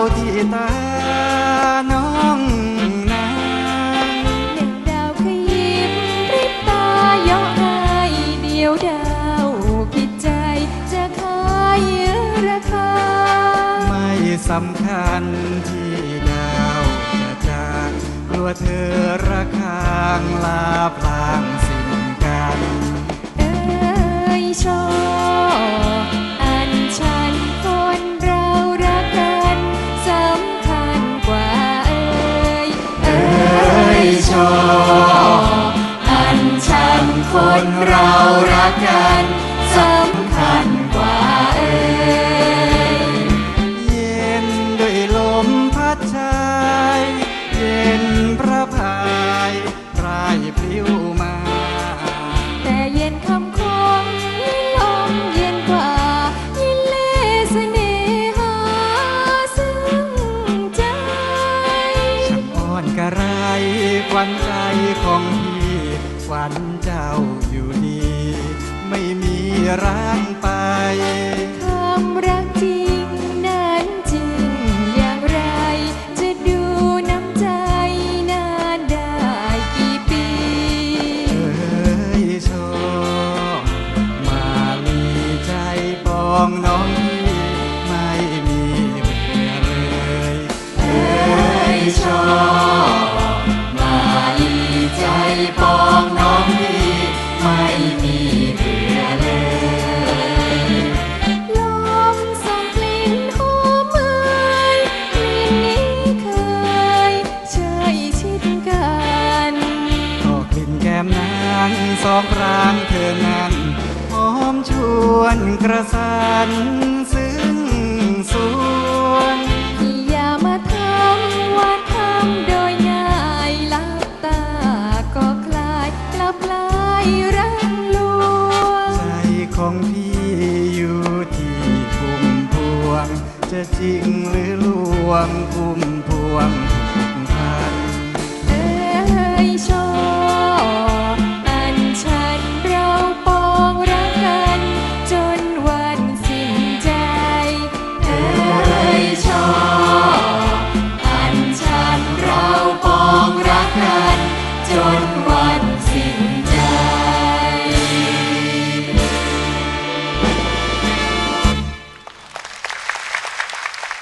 าที่ตาน้องนางหนึ่ดาวขยิบพริบตาย่อไอเดียวดาวผิดใจจะขายราคา ไม่สำคัญที่ดาวจะจางกลัวเธอระคางลาพลางสิ่งกัน เอ้ยชอบ รารักกันสำคัญกว่าเอ้ยเย็นด้วยลมพัดชายเย็นพระพายรายพลิ้วมา แต่เย็นคำคมลมเย็นกว่ายินเลเสน่หาซึ่งใจช่างอ่อนกระไรควันใจของพี่ ควันเจ้าอยู่ดี ไม่มีร้างไป อกร้างเธอนั้นหอมชวนกระสันซึ้งสวนอย่ามาทำว่าทำโดยง่ายลับตาก็คลายกลับลายรังลวงใจของพี่อยู่ที่พุ่มพวง จะจริงหรือลวงพุ่มพวง